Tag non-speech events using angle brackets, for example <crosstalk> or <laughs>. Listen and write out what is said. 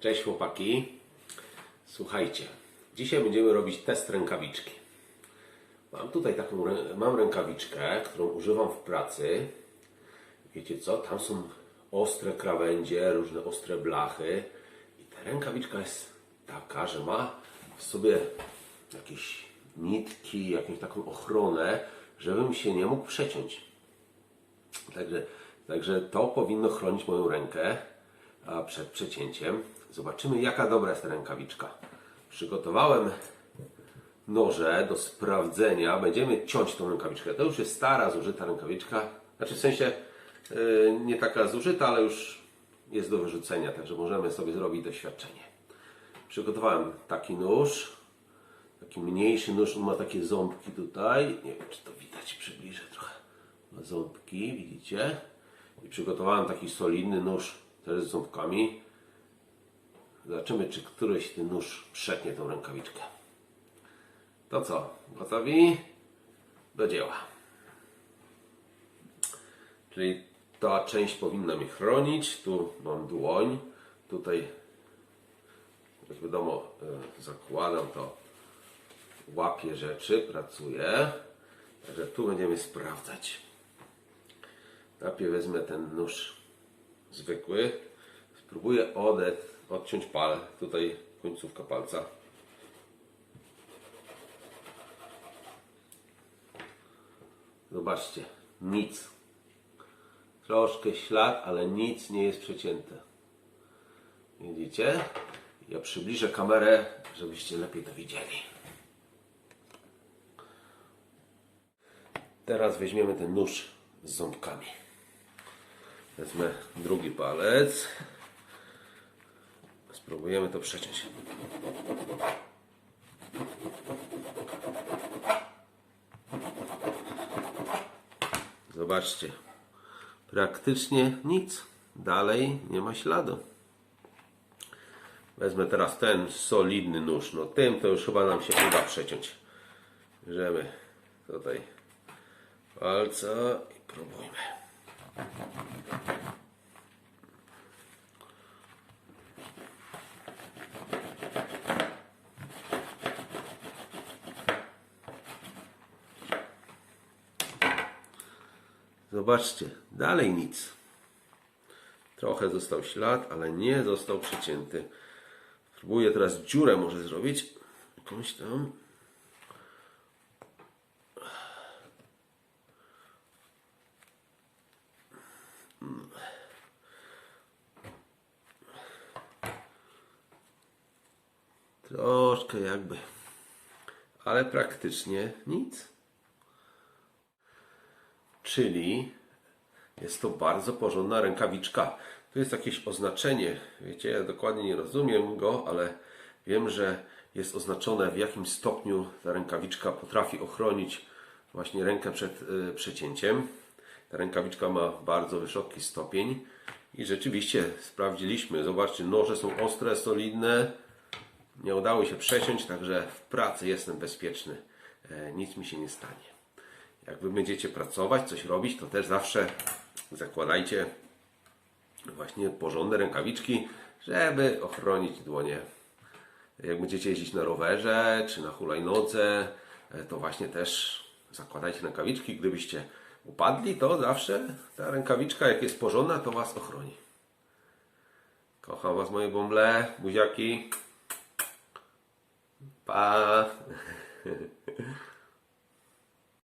Cześć chłopaki. Słuchajcie, dzisiaj będziemy robić test rękawiczki. Mam tutaj taką mam rękawiczkę, którą używam w pracy. Wiecie co? Tam są ostre krawędzie, różne ostre blachy. I ta rękawiczka jest taka, że ma w sobie jakieś nitki, jakąś taką ochronę, żebym się nie mógł przeciąć. Także, także to powinno chronić moją rękę przed przecięciem. Zobaczymy, jaka dobra jest ta rękawiczka. Przygotowałem noże do sprawdzenia. Będziemy ciąć tą rękawiczkę. To już jest stara, zużyta rękawiczka. Znaczy w sensie yy, nie taka zużyta, ale już jest do wyrzucenia, także możemy sobie zrobić doświadczenie. Przygotowałem taki nóż. Taki mniejszy nóż, on ma takie ząbki tutaj. Nie wiem, czy to widać, przybliżę trochę. Ma ząbki, widzicie? I przygotowałem taki solidny nóż z ząbkami. Zobaczymy, czy któryś ten nóż przetnie tą rękawiczkę. To co? Gotowi? Do dzieła. Czyli ta część powinna mnie chronić. Tu mam dłoń. Tutaj, jak wiadomo, e, zakładam to, łapię rzeczy, pracuję. Także tu będziemy sprawdzać. Najpierw wezmę ten nóż zwykły. Spróbuję odet, odciąć palec. Tutaj końcówka palca. Zobaczcie, nic. Troszkę ślad, ale nic nie jest przecięte. Widzicie? Ja przybliżę kamerę, żebyście lepiej to widzieli. Teraz weźmiemy ten nóż z ząbkami. Wezmę drugi palec. Spróbujemy to przeciąć. Zobaczcie. Praktycznie nic. Dalej nie ma śladu. Wezmę teraz ten solidny nóż. No tym to już chyba nam się uda przeciąć. Bierzemy tutaj palca i próbujmy. Zobaczcie, dalej nic. Trochę został ślad, ale nie został przecięty. Próbuję teraz dziurę może zrobić. Jakąś tam. Troszkę jakby. Ale praktycznie nic. Czyli jest to bardzo porządna rękawiczka. Tu jest jakieś oznaczenie. Wiecie, ja dokładnie nie rozumiem go, ale wiem, że jest oznaczone w jakim stopniu ta rękawiczka potrafi ochronić właśnie rękę przed y, przecięciem. Ta rękawiczka ma bardzo wysoki stopień i rzeczywiście sprawdziliśmy. Zobaczcie, noże są ostre, solidne. Nie udało się przeciąć, także w pracy jestem bezpieczny. E, Nic mi się nie stanie. Jak wy będziecie pracować, coś robić, to też zawsze zakładajcie właśnie porządne rękawiczki, żeby ochronić dłonie. Jak będziecie jeździć na rowerze czy na hulajnodze, e, to właśnie też zakładajcie rękawiczki. Gdybyście upadli, to zawsze ta rękawiczka, jak jest porządna, to was ochroni. Kocham was moje bąble, buziaki. Pa! <laughs>